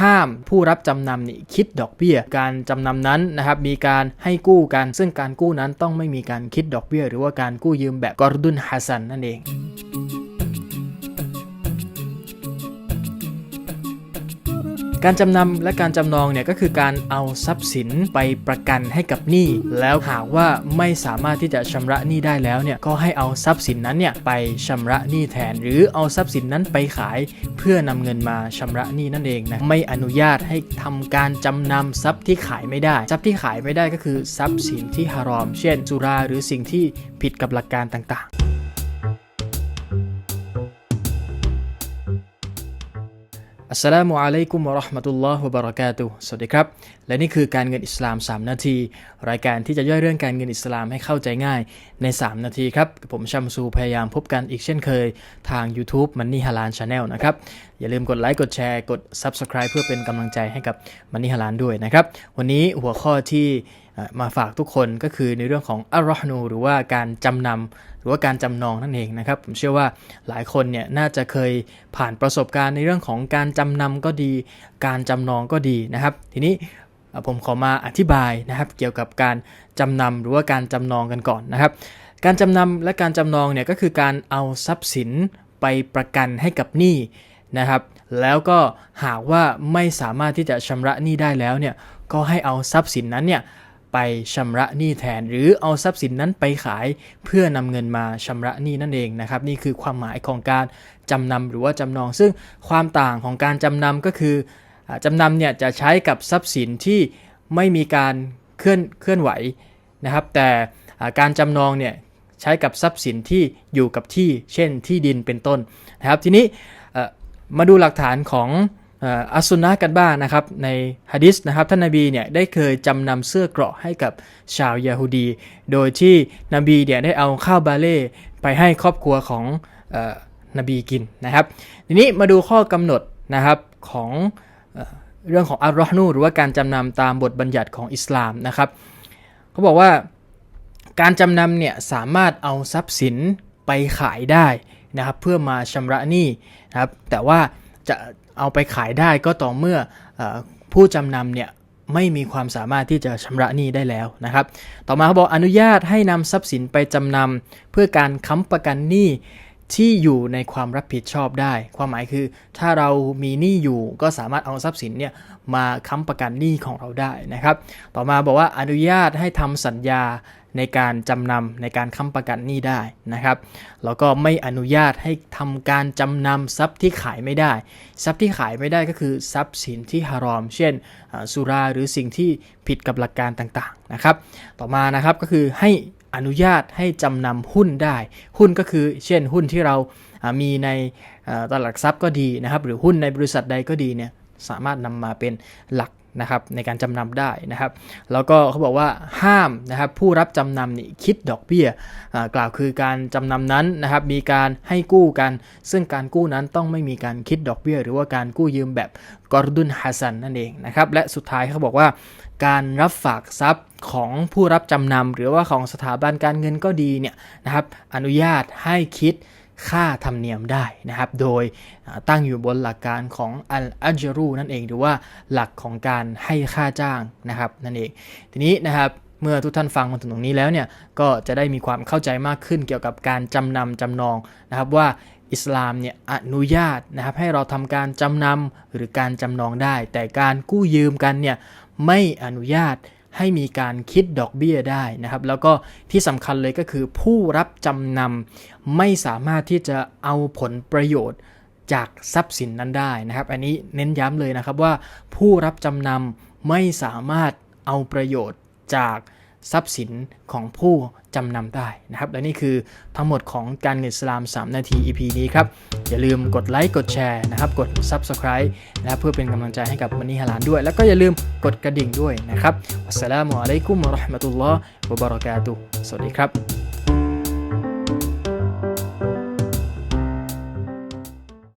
ห้ามผู้รับจำนำนี่คิดดอกเบี้ย การจำนำนั้นนะครับมีการให้กู้กัน ซึ่งการกู้นั้นต้องไม่มีการคิดดอกเบี้ย หรือว่าการกู้ยืมแบบกอรดุนฮัสันนั่นเอง การจำนำและการจำนองเนี่ยก็คือการเอาทรัพย์สินไปประกันให้กับหนี้ แล้วหากว่าไม่สามารถที่จะชำระหนี้ได้แล้วเนี่ยก็ให้เอาทรัพย์สินนั้นเนี่ยไปชำระหนี้แทน หรือเอาทรัพย์สินนั้นไปขาย เพื่อนำเงินมาชำระหนี้นั่นเองนะไม่อนุญาตให้ทำการจำนำทรัพย์ที่ขายไม่ได้ ทรัพย์ที่ขายไม่ได้ก็คือทรัพย์สินที่ฮารอม เช่นสุราหรือสิ่งที่ผิดกับหลักการต่างๆ อัสสลามุอะลัยกุมวะราะห์มะตุลลอฮ์วะบะเราะกาตุสวัสดีครับ และนี่คือการเงินอิสลาม 3 นาที รายการที่จะย่อยเรื่องการเงินอิสลามให้เข้าใจง่ายใน 3 นาทีครับ ผมชัมซูพยายามพบกันอีกเช่นเคย ทาง YouTube Money Halal Channel นะครับ อย่าลืมกดไลค์ กดแชร์ กด Subscribe เพื่อเป็นกำลังใจให้กับ Money Halal ด้วยนะครับ วันนี้หัวข้อที่มาฝากทุกคนก็คือในเรื่องของอัลรอฮนูหรือว่าการจำนำหรือว่าการจำนองนั่นเองนะครับ ผมเชื่อว่าหลายคนเนี่ยน่าจะเคยผ่านประสบการณ์ในเรื่องของการจำนำก็ดี การจำนองก็ดีนะครับ ทีนี้ผมขอมาอธิบายนะครับ เกี่ยวกับการจำนำหรือว่าการจำนองกันก่อนนะครับ การจำนำและการจำนองเนี่ยก็คือการเอาทรัพย์สินไปประกันให้กับหนี้นะครับ แล้วก็หากว่าไม่สามารถที่จะชำระหนี้ได้แล้วเนี่ยก็ให้เอาทรัพย์สินนั้นเนี่ย ไปชำระหนี้แทน หรือเอาทรัพย์สินนั้นไปขายเพื่อนำเงินมาชำระหนี้นั่นเองนะครับ นี่คือความหมายของการจำนำหรือว่าจำนอง ซึ่งความต่างของการจำนำก็คืออ่าจำนำเนี่ยจะใช้กับทรัพย์สินที่ไม่มีการเคลื่อนเคลื่อนไหวนะครับ แต่การจำนองเนี่ยใช้กับทรัพย์สินที่อยู่กับที่ เช่นที่ดินเป็นต้นนะครับ ทีนี้มาดูหลักฐานของ อัสซุนนะกันบ้างนะครับในฮะดิษนะครับท่านนบีเนี่ยได้เคยจำนำเสื้อเกราะให้กับชาวยาฮูดี โดยที่นบีเนี่ยได้เอาข้าวบาเล่ไปให้ครอบครัวของอนบีกินนะครับ ทีนี้มาดูข้อกำหนดนะครับของเอ่อเรื่องของอัลรอฮ์นูหรือว่าการจำนำตามบทบัญญัติของอิสลามนะครับเขาบอกว่าการจำนำเนี่ยสามารถเอาทรัพย์สินไปขายได้นะครับเพื่อมาชำระหนี้นะครับแต่ว่า จะเอาไปขายได้ก็ต่อเมื่ออผู้จำนำเนี่ยไม่มีความสามารถที่จะชำระหนี้ได้แล้วนะครับ ต่อมาเขาบอกอนุญาตให้นำทรัพย์สินไปจำนำเพื่อการค้ำประกันหนี้ ที่อยู่ในความรับผิดชอบได้ ความหมายคือ ถ้าเรามีหนี้อยู่ก็สามารถเอาทรัพย์สินเนี่ยมาค้ำประกันหนี้ของเราได้นะครับ ต่อมาบอกว่าอนุญาตให้ทำสัญญาในการจำนำในการค้ำประกันหนี้ได้นะครับ แล้วก็ไม่อนุญาตให้ทำการจำนำทรัพย์ที่ขายไม่ได้ ทรัพย์ที่ขายไม่ได้ก็คือทรัพย์สินที่ฮารอม เช่น สุราหรือสิ่งที่ผิดกับหลักการต่างๆนะครับ ต่อมานะครับก็คือให้ อนุญาตให้จำนำหุ้นได้ หุ้นก็คือเช่นหุ้นที่เรามีในตลาดหลักทรัพย์ก็ดีนะครับ หรือหุ้นในบริษัทใดก็ดีเนี่ย สามารถนำมาเป็นหลักนะครับในการจำนำได้นะครับ แล้วก็เขาบอกว่าห้ามนะครับผู้รับจำนำนี่คิดดอกเบี้ยกล่าวคือการจำนำนั้นนะครับมีการให้กู้กัน ซึ่งการกู้นั้นต้องไม่มีการคิดดอกเบี้ย หรือว่าการกู้ยืมแบบกอร์ดุนฮัสซันนั่นเองนะครับและสุดท้ายเขาบอกว่าการรับฝากทรัพย์ของผู้รับจำนำหรือว่าของสถาบันการเงินก็ดีเนี่ยนะครับอนุญาตให้คิด ค่าธรรมเนียมได้นะครับ โดยตั้งอยู่บนหลักการของอัลอัจรูนั่นเองหรือว่าหลักของการให้ค่าจ้างนะครับนั่นเอง ทีนี้นะครับเมื่อทุกท่านฟังมาถึงตรงนี้แล้วเนี่ยก็จะได้มีความเข้าใจมากขึ้นเกี่ยวกับการจำนำจำนองนะครับว่าอิสลามเนี่ยอนุญาตนะครับให้เราทำการจำนำหรือการจำนองได้ แต่การกู้ยืมกันเนี่ยไม่อนุญาต ให้มีการคิดดอกเบี้ยได้นะครับ แล้วก็ที่สำคัญเลยก็คือผู้รับจำนำไม่สามารถที่จะเอาผลประโยชน์จากทรัพย์สินนั้นได้นะครับ อันนี้เน้นย้ำเลยนะครับว่าผู้รับจำนำไม่สามารถเอาประโยชน์จาก ทรัพย์สินของผู้จำนำได้นะครับ และนี่คือทั้งหมดของการเงินสลาม 3 นาที EP นี้ครับ อย่าลืมกดไลค์กดแชร์นะครับ กด Subscribe นะครับเพื่อเป็นกำลังใจให้กับมันนี่ฮาลานด้วย แล้วก็อย่าลืมกดกระดิ่งด้วยนะครับอัสสลามุอะลัยกุมวะเราะห์มะตุลลอฮ์วะบะเราะกาตุสวัสดีครับ